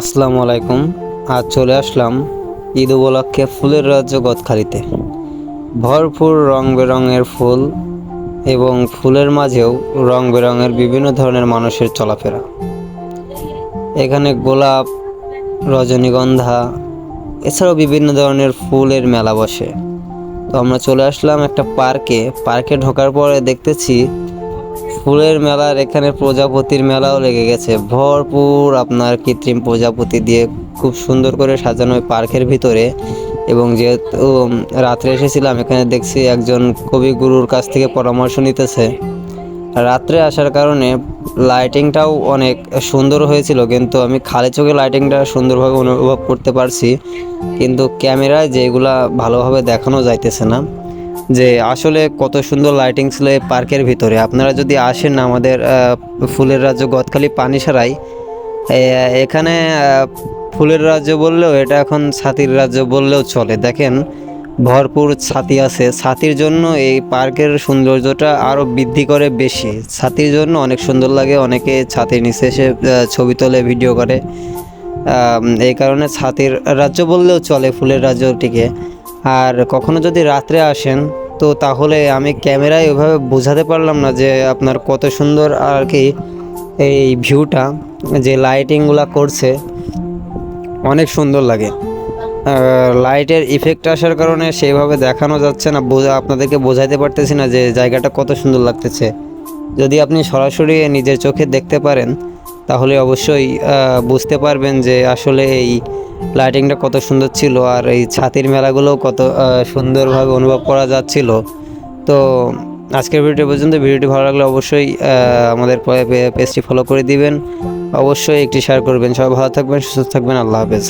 আসসালামু আলাইকুম। আজ চলে আসলাম ঈদ উপলক্ষে ফুলের রাজ্য গদখালিতে। ভরপুর রং বেরঙের ফুল এবং ফুলের মাঝেও রং বেরঙের বিভিন্ন ধরনের মানুষের চলাফেরা। এখানে গোলাপ, রজনীগন্ধা, এছাড়াও বিভিন্ন ধরনের ফুলের মেলা বসে। তো আমরা চলে আসলাম একটা পার্কে। পার্কে ঢোকার পরে দেখতেছি ফুলের মেলার এখানে প্রজাপতির মেলাও লেগে গেছে। ভরপুর আপনার কৃত্রিম প্রজাপতি দিয়ে খুব সুন্দর করে সাজানো পার্কের ভিতরে। এবং যেহেতু রাত্রে এসেছিলাম, এখানে দেখছি একজন কবিগুরুর কাছ থেকে পরামর্শ নিতেছে। রাত্রে আসার কারণে লাইটিংটাও অনেক সুন্দর হয়েছিল, কিন্তু আমি খালি চোখে লাইটিংটা সুন্দরভাবে অনুভব করতে পারছি। কিন্তু ক্যামেরায় যেগুলা ভালোভাবে দেখানো যাইতেছে না। যে আসলে কত সুন্দর লাইটিং ছিল এই পার্কের ভিতরে। আপনারা যদি আসেন আমাদের ফুলের রাজ্য গদখালি পানিসারাই, এ- এখানে ফুলের রাজ্য বললেও এটা এখন ছাতির রাজ্য বললেও চলে। দেখেন, ভরপুর ছাতি আছে। ছাতির জন্য এই পার্কের সৌন্দর্যটা আরও বৃদ্ধি করে বেশি। ছাতির জন্য অনেক সুন্দর লাগে, অনেকে ছাতির নিচে এসে ছবি তোলে ভিডিও করে। এই কারণে ছাতির রাজ্য বললেও চলে ফুলের রাজ্যটিকে। আর কখনো যদি রাত্রে আসেন, তো তাহলে আমি ক্যামেরায় ওইভাবে বোঝাতে পারলাম না যে আপনার কত সুন্দর আর কি এই ভিউটা, যে লাইটিংগুলো করছে, অনেক সুন্দর লাগে। লাইটের ইফেক্ট আসার কারণে সেইভাবে দেখানো যাচ্ছে না, বোঝা, আপনাদেরকে বোঝাইতে পারতেছি না যে জায়গাটা কত সুন্দর লাগতেছে। যদি আপনি সরাসরি নিজের চোখে দেখতে পারেন, তাহলে অবশ্যই বুঝতে পারবেন যে আসলে এই লাইটিংটা কত সুন্দর ছিল আর এই ছাতির মেলাগুলো কত সুন্দরভাবে অনুভব করা যাচ্ছিল। তো আজকের ভিডিও পর্যন্ত। ভিডিওটি ভালো লাগলে অবশ্যই আমাদের পেজটি ফলো করে দিবেন। অবশ্যই একটি শেয়ার করবেন। সবাই ভালো থাকবেন, সুস্থ থাকবেন। আল্লাহ হাফেজ।